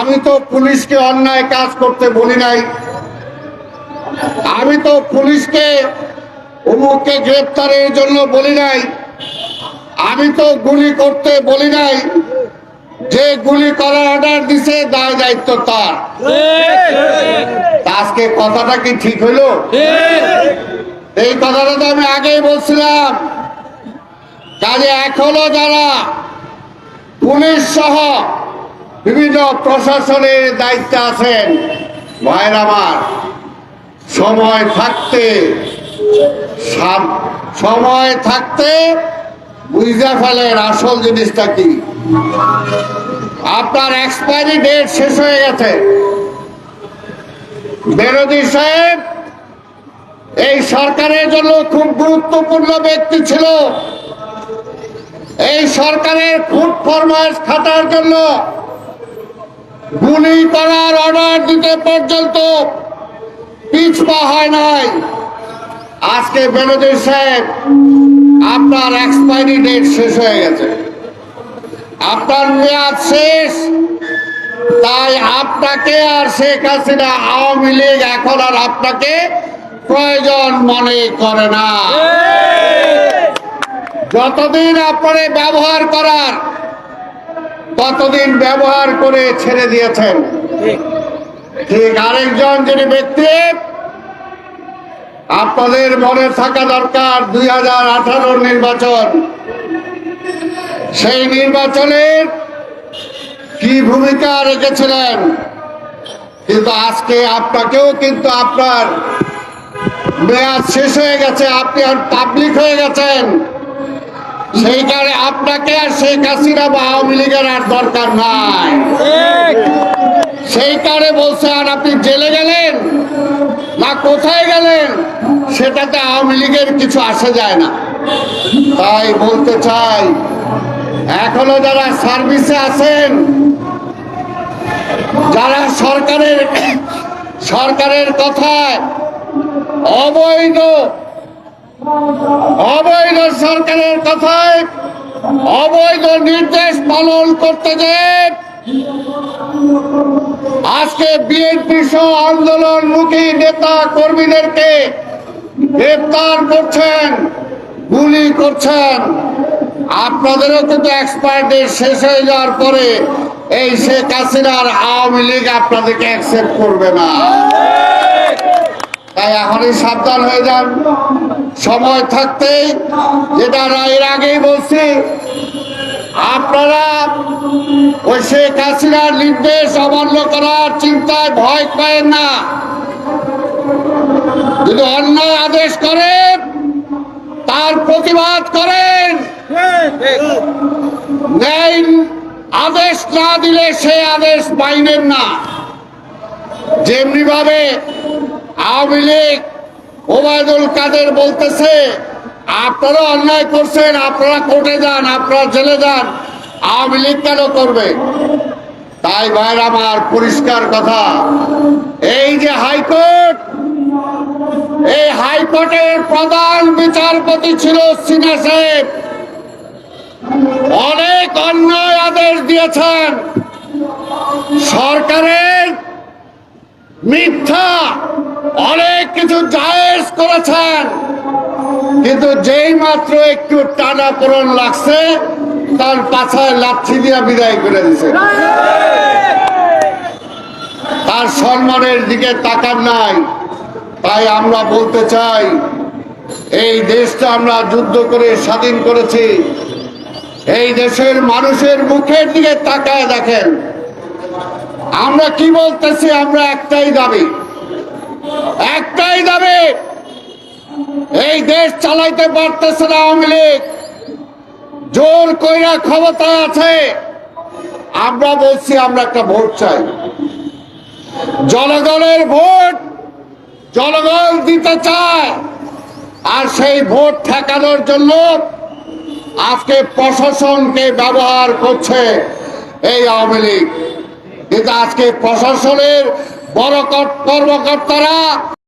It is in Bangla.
আমি তো পুলিশকে অন্যায় কাজ করতে বলি নাই। আমি তো পুলিশকে অমুককে গ্রেপ্তারের জন্য বলি নাই। আমি তো গুলি করতে বলি নাই। যে গুলি করার অর্ডার দিছে দায় দায়িত্ব তার। আজকে কথাটা কি ঠিক হইল? এই কথাটা তো আমি আগেই বলছিলাম। কাজে এখনও যারা পুলিশ সহ বিভিন্ন প্রশাসনের দায়িত্বে আছেন ভাইয়ের আমার। সময় থাকতে সময় থাকতে বুঝতে ফেলেন আসল জিনিসটা কি। আপনার এক্সপায়ারি ডেট শেষ হয়ে গেছে। বেরোদি সাহেব, এই সরকারের জন্য খুব গুরুত্বপূর্ণ ব্যক্তি ছিল। এই সরকারের ফুড ফরমাইশ খাটার জন্য গুলি করার অর্ডার দিতে পর্যন্ত পিছপা হয় নাই। আজকে বেনজির সাহেব আপনার এক্সপায়ারি ডেট শেষ হয়ে গেছে। আপনার মেয়াদ শেষ তাই আপনাকে আর শেখ হাসিনা আওয়ামী লীগ এখন আর আপনাকে প্রয়োজন মনে করে না। যতদিন আপনারে ব্যবহার করার ততদিন ব্যবহার করে ছেড়ে দিয়েছেন? ঠিক। আরেকজন যিনি ব্যক্তি আপনাদের মনে থাকা দরকার দুই হাজার নির্বাচন। সেই নির্বাচনের কি ভূমিকা রেখেছিলেন? কিন্তু আজকে আপনাকেও কিন্তু আপনার মেয়াদ শেষ হয়ে গেছে আপনি আর পাবলিক হয়ে গেছেন। সেই কারণে আপনাকে আর শেখ হাসিনা বা আওয়ামী লীগের আর দরকার নাই। সেই কারণে বলছেন আপনি জেলে গেলেন না কোথায় গেলেন? সেটাতে আওয়ামী লীগের কিছু আসে যায় না। তাই বলতে চাই এখনও যারা সার্ভিসে আছেন যারা সরকারের সরকারের কথায় অবৈধ অবৈধ সরকারের কথায় অবৈধ নির্দেশ পালন করতে যে আজকে বিএনপি সহ আন্দোলনমুখী নেতা কর্মীদেরকে গ্রেপ্তার করছেন, গুলি করছেন। আপনাদেরও কিন্তু এক্সপায়ার ডেট শেষ হয়ে যাওয়ার পরে এই শেখ হাসিনার আওয়ামী লীগ আপনাদেরকে অ্যাকসেপ্ট করবে না। তাই এখনই সাবধান হয়ে যান। সময় থাকতেই যেটা এর আগেই বলছি, আপনারা ওই শেখ হাসিনার নির্দেশ অমান্য করার চিন্তায় ভয় পায় না। যদি অন্যায় আদেশ করেন, তার প্রতিবাদ করেন। ন্যায় আদেশ না দিলে সে আদেশ মাইনেন না। যেমনি ভাবে আওয়ামী লীগ ওবায়দুল কাদের বলতেছে, আপনারা অন্যায় করছেন, আপনারা কোর্টে যান, আপনারা জেলে যান, আওয়ামী লীগ কেন করবে? তাই ভাইর আমার পরিষ্কার কথা, এই যে হাইকোর্ট, এই হাইকোর্টের প্রধান বিচারপতি ছিল সিনা সাহেব। অনেক অন্যায় আদেশ দিয়েছেন। সরকারের মিথ্যা অনেক কিছু জায়েজ করেছেন। কিন্তু যেই মাত্র একটু টানা পূরণ লাগছে, তার পাছায় লাচ্ছি দিয়া বিদায় করে দিছে তার সম্মানের দিকে তাকান নাই। তাই আমরা বলতে চাই, এই দেশটা আমরা যুদ্ধ করে স্বাধীন করেছি। এই দেশের মানুষের মুখের দিকে তাকায় দেখেন। আমরা কি বলতেছি, আমরা একটাই দাবি। একটাই দাবি, এই দেশ চালাইতে পারতেছে না আওয়ামী লীগ। জোর কইরা ক্ষমতায় আছে। আমরা বলছি, আমরা একটা ভোট চাই। জনগণের ভোট জনগণ দিতে চায়, আর সেই ভোট ঠেকানোর জন্য আজকে প্রশাসনকে ব্যবহার করছে এই আওয়ামী লীগ। কিন্তু আজকে প্রশাসনের বড় কর্মকর্তারা